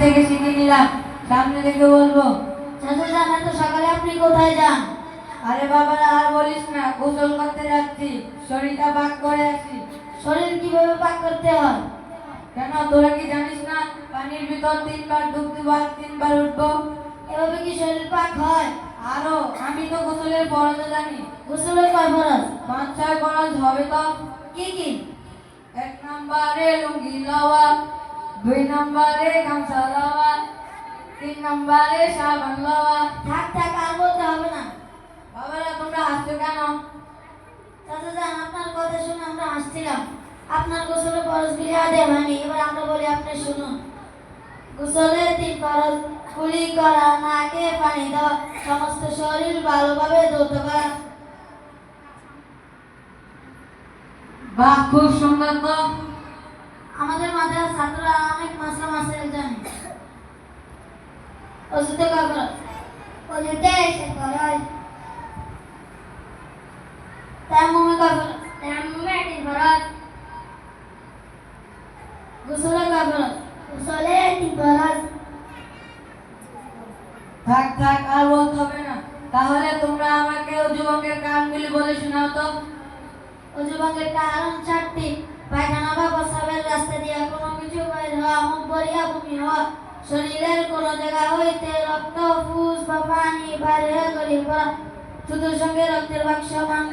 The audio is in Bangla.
থেকে শিখে নিলাম। সামনে থেকে বলব চাচা যান এত সকালে আপনি কোথায় যান? আরে বাবারা আর বলিস না গোসল করতে যাচ্ছি শরীরটা পাক করে আসি শরীর কীভাবে পাক করতে হয়? কেন তোরা কি জানিস না পানির ভিতর তিনবার ডুব দিব আর তিনবার উঠবো? এভাবে কি শরীর পাক হয়? আরও আমি তো গোসলের ফরজ জানি। গোসলের কয় ফরজ? পাঁচ ছয় ফরজ হবে তো। কি কি? এক নম্বরে লুঙ্গি লওয়া দুই নম্বরে গামছা লওয়া তিন নম্বরে সাবান লওয়া। থাক থাক আর বলতে হবে না। বাবারা তোমরা হাসছো কেন? চাচা যান আপনার কথা শুনে আমরা হাসছিলাম। আপনার গোসলের ফরজ গুলি আদে হয়নি। এবার আমরা বলি আপনি শুনুন। গোসলের তিন ফরজ কুলি করা নাকে পানি দেওয়া সমস্ত শরীর ভালোভাবে ধৌত করা বাহ খুব সুন্দর তো। আমাদের মাঝে ছাত্ররা অজুতে ফরজ অজুতে এসে ফরজ তায়াম্মুমে ফরজ তায়াম্মুমে তিন ফরজ গোসলে ফরজ গোসলে তিন ফরজ থাক থাক আর বলতে হবে না। তাহলে তোমরা আমাকে যুবকের কামগুলি বলে শোনাও তো। অজুবাঙ্গের কারণ চারটি। পায়খানা বা প্রস্রাবের রাস্তা দিয়ে কোনো কিছু বের হওয়া মুখ ভরিয়া বমি হওয়া শরীরের কোন জায়গা হইতে রক্ত, ফুস বা পানি বাইরে গড়িয়ে পড়া। থুতুর সঙ্গে রক্তের বাক্স ভাঙ্গা